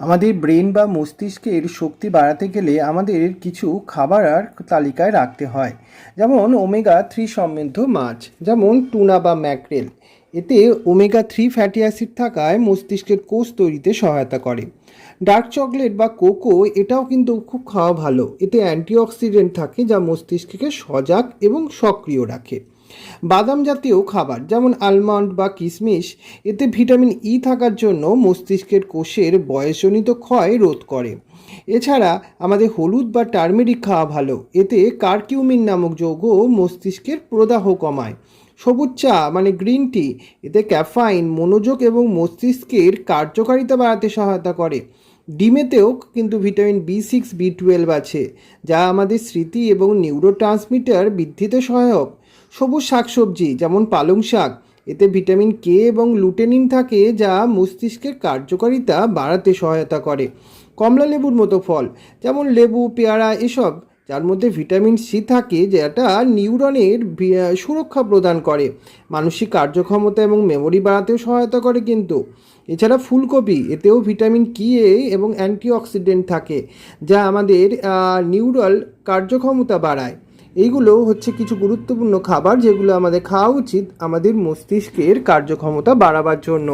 আমাদের ব্রেন বা মস্তিষ্কের শক্তি বাড়াতে গেলে আমাদের কিছু খাবার আর তালিকায় রাখতে হয়। যেমন ওমেগা থ্রি সমৃদ্ধ মাছ, যেমন টুনা বা ম্যাকরেল। এতে ওমেগা থ্রি ফ্যাটি অ্যাসিড থাকায় মস্তিষ্কের কোষ তৈরিতে সহায়তা করে। ডার্ক চকলেট বা কোকো এটাও কিন্তু খুব খাওয়া ভালো। এতে অ্যান্টিঅক্সিডেন্ট থাকে যা মস্তিষ্ককে সজাগ এবং সক্রিয় রাখে। বাদাম জাতীয় খাবার যেমন আলমন্ড বা কিশমিশ এতে ভিটামিন ই থাকার জন্য মস্তিষ্কের কোষের বয়সজনিত ক্ষয় রোধ করে। এছাড়া আমাদের হলুদ বা টার্মেরিক খাওয়া ভালো, এতে কারকিউমিন নামক যৌগ মস্তিষ্কের প্রদাহ কমায়। সবুজ চা মানে গ্রিন টি, এতে ক্যাফাইন, মনোযোগ এবং মস্তিষ্কের কার্যকারিতা বাড়াতে সহায়তা করে। ডিমেতেও কিন্তু vitamin B six B twelve আছে, যা আমাদের স্মৃতি এবং নিউরো বৃদ্ধিতে সহায়ক। সবুজ শাকসবজি, যেমন পালং শাক। এতে ভিটামিন কে এবং লুটেনিন থাকে, যা মস্তিষ্কের কার্যকারিতা বাড়াতে সহায়তা করে। কমলা লেবুর মতো ফল, যেমন লেবু, পেয়ারা, এসব, যার মধ্যে ভিটামিন সি থাকে, যেটা নিউরনের সুরক্ষা প্রদান করে। মানসিক কার্যক্ষমতা এবং মেমোরি বাড়াতেও সহায়তা করে কিন্তু। এছাড়া ফুলকপি, এতেও ভিটামিন কি এ এবং অ্যান্টিঅক্সিডেন্ট থাকে, যা আমাদের নিউরাল কার্যক্ষমতা বাড়ায়। এইগুলো হচ্ছে কিছু গুরুত্বপূর্ণ খাবার যেগুলো আমাদের খাওয়া উচিত আমাদের মস্তিষ্কের কার্যক্ষমতা বাড়াবার জন্য।